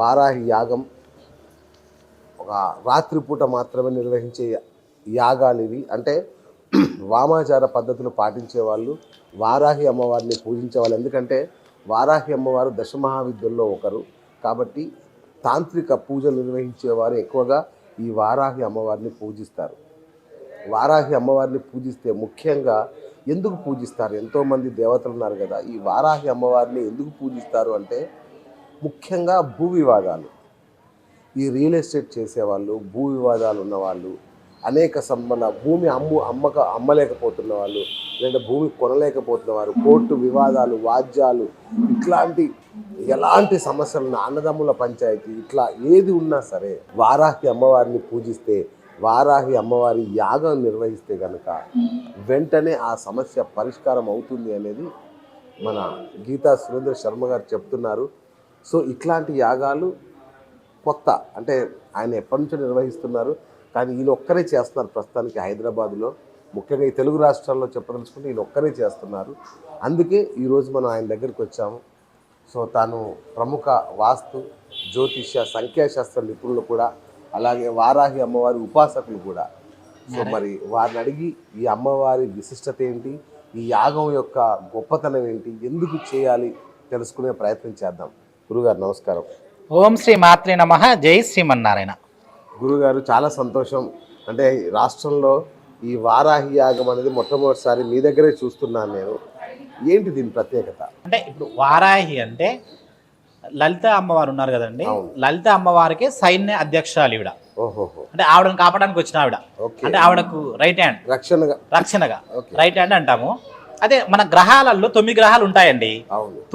వారాహి యాగం ఒక రాత్రిపూట మాత్రమే నిర్వహించే యాగాలు ఇవి. అంటే వామాచార పద్ధతులు పాటించే వాళ్ళు వారాహి అమ్మవారిని పూజించే వాళ్ళు. ఎందుకంటే వారాహి అమ్మవారు దశమహావిద్యుల్లో ఒకరు. కాబట్టి తాంత్రిక పూజలు నిర్వహించేవారు ఎక్కువగా ఈ వారాహి అమ్మవారిని పూజిస్తారు. వారాహి అమ్మవారిని పూజిస్తే ముఖ్యంగా ఎందుకు పూజిస్తారు? ఎంతోమంది దేవతలు ఉన్నారు కదా. ఈ వారాహి అమ్మవారిని ఎందుకు పూజిస్తారు అంటే ముఖ్యంగా భూ వివాదాలు. ఈ రియల్ ఎస్టేట్ చేసేవాళ్ళు భూ వివాదాలు ఉన్నవాళ్ళు అనేక సంబంధ భూమి అమ్ము అమ్మక అమ్మలేకపోతున్న వాళ్ళు లేదంటే భూమి కొనలేకపోతున్న వారు కోర్టు వివాదాలు వాద్యాలు ఇట్లాంటి ఎలాంటి సమస్యలు అన్నదమ్ముల పంచాయతీ ఇట్లా ఏది ఉన్నా సరే వారాహి అమ్మవారిని పూజిస్తే వారాహి అమ్మవారి యాగం నిర్వహిస్తే కనుక వెంటనే ఆ సమస్య పరిష్కారం అవుతుంది అనేది మన గీతా సురేంద్ర శర్మ గారు చెప్తున్నారు. సో ఇట్లాంటి యాగాలు కొత్త. అంటే ఆయన ఎప్పటి నుంచో నిర్వహిస్తున్నారు. కానీ ఈయన ఒక్కరే చేస్తున్నారు ప్రస్తుతానికి హైదరాబాద్లో. ముఖ్యంగా ఈ తెలుగు రాష్ట్రాల్లో చెప్పదలుచుకుంటే ఈయన ఒక్కరే చేస్తున్నారు. అందుకే ఈరోజు మనం ఆయన దగ్గరికి వచ్చాము. సో తాను ప్రముఖ వాస్తు జ్యోతిష్య సంఖ్యాశాస్త్ర నిపుణులు కూడా. అలాగే వారాహి అమ్మవారి ఉపాసకులు కూడా. సో మరి వారిని అడిగి ఈ అమ్మవారి విశిష్టత ఏంటి? ఈ యాగం యొక్క గొప్పతనం ఏంటి? ఎందుకు చేయాలి? తెలుసుకునే ప్రయత్నం చేద్దాం. గురుగారు నమస్కారం. ఓం శ్రీ మాత్రే నమ. జై శ్రీమన్నారాయణ. గురుగారు చాలా సంతోషం. అంటే రాష్ట్రంలో ఈ వారాహి యాగం అనేది మొట్టమొదటిసారి మీ దగ్గరే చూస్తున్నాను నేను. ఏంటి దీని ప్రత్యేకత? అంటే ఇప్పుడు వారాహి అంటే లలిత అమ్మవారు ఉన్నారు కదండి. లలిత అమ్మవారికి సైన్య అధ్యక్షురాలు ఈవిడ. అంటే ఆవిడని కాపాడడానికి వచ్చిన ఆవిడ. ఓకే. అంటే ఆవిడకు రైట్ హ్యాండ్ రక్షణగా. రక్షణగా. ఓకే. రైట్ హ్యాండ్ అంటాము. అదే మన గ్రహాలలో తొమ్మిది గ్రహాలు ఉంటాయండి.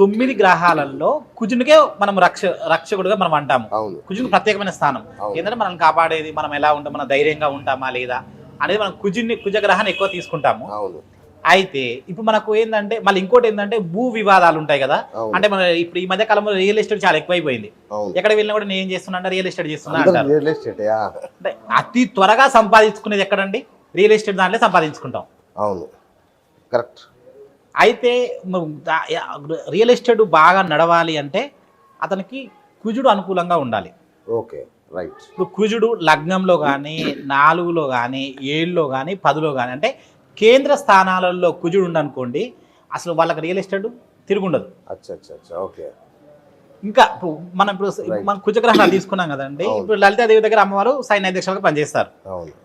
తొమ్మిది గ్రహాలలో కుజునికే మనం రక్ష రక్షకుడుగా మనం అంటాము. కుజునికి ప్రత్యేకమైన స్థానం. ఏంటంటే మనం కాపాడేది మనం ఎలా ఉంటాం మనం ధైర్యంగా ఉంటామా లేదా అనేది మనం కుజుని కుజ గ్రహాన్ని ఎక్కువ తీసుకుంటాము. అయితే ఇప్పుడు మనకు ఏంటంటే మళ్ళీ ఇంకోటి ఏంటంటే భూ వివాదాలు ఉంటాయి కదా. అంటే మన ఇప్పుడు ఈ మధ్య కాలంలో రియల్ ఎస్టేట్ చాలా ఎక్కువైపోయింది. ఎక్కడ వెళ్ళినా కూడా నేను ఏం చేస్తున్నా అంటే రియల్ ఎస్టేట్ చేస్తున్నా అంటే అతి త్వరగా సంపాదించుకునేది ఎక్కడండి? రియల్ ఎస్టేట్ దాంట్లో సంపాదించుకుంటాం. అవును. కరెక్ట్. అయితే రియల్ ఎస్టేట్ బాగా నడవాలి అంటే అతనికి కుజుడు అనుకూలంగా ఉండాలి. ఓకే రైట్ ఇప్పుడు కుజుడు లగ్నంలో కానీ నాలుగులో కానీ ఏళ్ళలో కానీ పదిలో కానీ అంటే కేంద్ర స్థానాలలో కుజుడు ఉండనుకోండి అసలు వాళ్ళకి రియల్ ఎస్టేట్ తిరుగుండదు. ఓకే. ఇంకా ఇప్పుడు మనం ఇప్పుడు. మనం కుజగ్రహాలు తీసుకున్నాం కదండి. ఇప్పుడు లలితాదేవి దగ్గర అమ్మవారు సైన్య అధ్యక్షులుగా పనిచేస్తారు.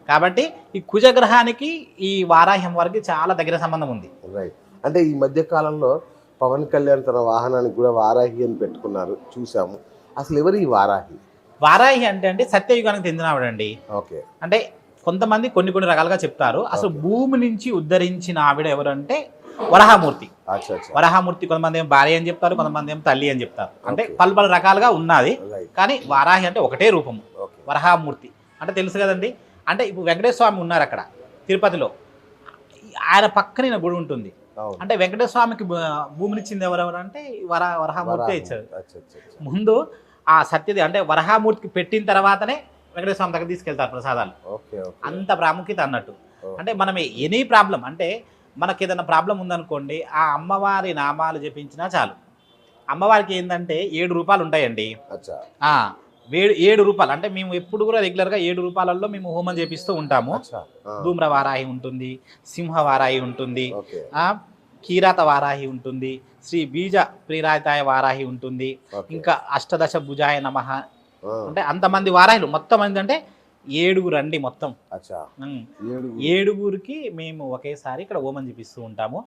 కాబట్టి ఈ కుజగ్రహానికి ఈ వారాహ్యం వారికి చాలా దగ్గర సంబంధం ఉంది. రైట్ అంటే ఈ మధ్య కాలంలో పవన్ కళ్యాణ్ తన వాహనానికి కూడా వారాహి అని పెట్టుకున్నారు. చూసాము. అసలు ఎవరు ఈ వారాహి? వారాహి అంటే అంటే సత్యయుగానికి చెందిన ఆవిడండి. ఓకే. అంటే కొంతమంది కొన్ని కొన్ని రకాలుగా చెప్తారు. అసలు భూమి నుంచి ఉద్ధరించిన ఆవిడ ఎవరంటే వరహామూర్తి. వరహామూర్తి కొంతమంది ఏమో భార్య అని చెప్తారు కొంతమంది ఏమో తల్లి అని చెప్తారు. అంటే. పలు పలు రకాలుగా ఉన్నది. కానీ వారాహి అంటే ఒకటే రూపము వరహామూర్తి. అంటే తెలుసు కదండి. అంటే ఇప్పుడు వెంకటేశ్వర స్వామి ఉన్నారు అక్కడ తిరుపతిలో. ఆయన పక్కన గుడి ఉంటుంది. అంటే వెంకటేశ్వర స్వామికి భూ- భూమినిచ్చింది ఎవరెవరు అంటే వర వరహామూర్తి వరాహి. ఇచ్చారు. ముందు ఆ సత్యది అంటే వరహామూర్తికి పెట్టిన తర్వాతనే వెంకటేశ్వర స్వామి దగ్గర తీసుకెళ్తారు ప్రసాదాలు. అంత ప్రాముఖ్యత అన్నట్టు. అంటే మనం ఎనీ ప్రాబ్లం అంటే మనకి ఏదైనా ప్రాబ్లం ఉందనుకోండి ఆ అమ్మవారి నామాలు జపించినా చాలు. అమ్మవారికి ఏంటంటే ఏడు రూపాయలు ఉంటాయండి. వేడు ఏడు రూపాయలు అంటే మేము ఎప్పుడు కూడా రెగ్యులర్గా ఏడు రూపాయలలో మేము హోమం చేపిస్తూ ఉంటాము. ధూమ్ర వారాహి ఉంటుంది సింహ వారాహి ఉంటుంది కీరాత వారాహి ఉంటుంది శ్రీ బీజ ప్రిరాతాయ వారాహి ఉంటుంది ఇంకా అష్టదశ భుజాయ నమః. అంటే అంతమంది వారాహిలు. మొత్తం ఏంటంటే ఏడుగురు అండి మొత్తం. ఏడుగురికి మేము ఒకేసారి ఇక్కడ హోమం చేపిస్తూ ఉంటాము.